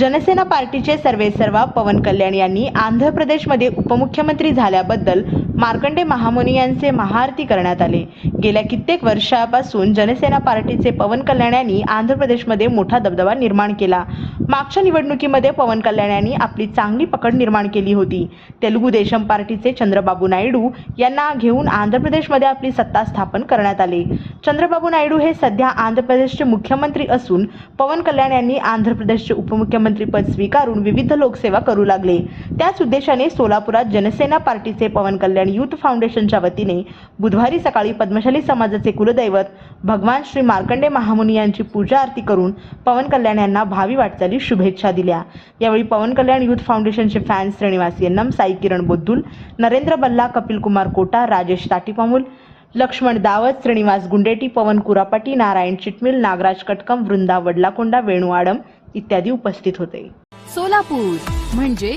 जनसेना पार्टीचे सर्वेसर्वा पवन कल्याण यांनी आंध्र प्रदेशमध्ये उपमुख्यमंत्री झाल्याबद्दल मार्कंडे महामुनी यांचे महाआरती करण्यात आले. गेल्या कित्येक वर्षापासून जनसेना पार्टीचे पवन कल्याण यांनी आंध्र प्रदेशमध्ये मोठा दबदबा निर्माण केला. मागच्या निवडणुकीमध्ये पवन कल्याण यांनी आपली चांगली पकड निर्माण केली होती. तेलुगू देशम पार्टीचे चंद्रबाबू नायडू यांना घेऊन आंध्र प्रदेशमध्ये आपली सत्ता स्थापन करण्यात आली. चंद्रबाबू नायडू हे सध्या आंध्र प्रदेशचे मुख्यमंत्री असून पवन कल्याण यांनी आंध्र प्रदेशचे उपमुख्यमंत्री पद स्वीकारून विविध लोकसेवा करू लागले. त्याच उद्देशाने सोलापुरात जनसेना पार्टीचे पवन कल्याण युथ फाउंडेशनच्या वतीने बुधवारी सकाळी पद्मशाली समाजाचे कुलदैवत भगवान श्री मार्कंडे महामुनी यांची पूजा आरती करून पवन कल्याण यांना भावी वाटचाली शुभेच्छा दिल्या. यावेळी पवन कल्याण युथ फाउंडेशनचे फॅन्स श्रीनिवास यन्नम साई किरण बोद्दुल नरेंद्र बल्ला कपिल कुमार कोटा राजेश ताटीपामुल लक्ष्मण दावत श्रीनिवास गुंडेटी पवन कुरापाटी नारायण चिटमिल नागराज कटकम वृंदा वडलाकोंडा वेणू आडम इत्यादी उपस्थित होते. सोलापूर म्हणजे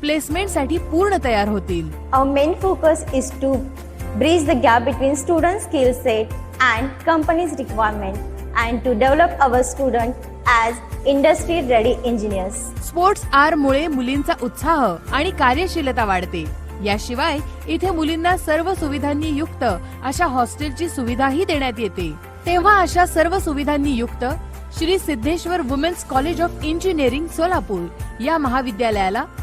प्लेसमेंटसाठी पूर्ण तयार होतील. Our main focus is to bridge the gap between student skill set and company's requirement and to develop our student as industry ready engineers. Sports R मुळे मुलींचा उत्साह आणि कार्यशीलता वाढते. याशिवाय इथे मुलींना सर्व सुविधांनी युक्त अशा हॉस्टेलची सुविधाही देण्यात येते. तेव्हा अशा सर्व सुविधांनी युक्त Shri Siddheshwar women's college of engineering Solapur या महाविद्यालयाला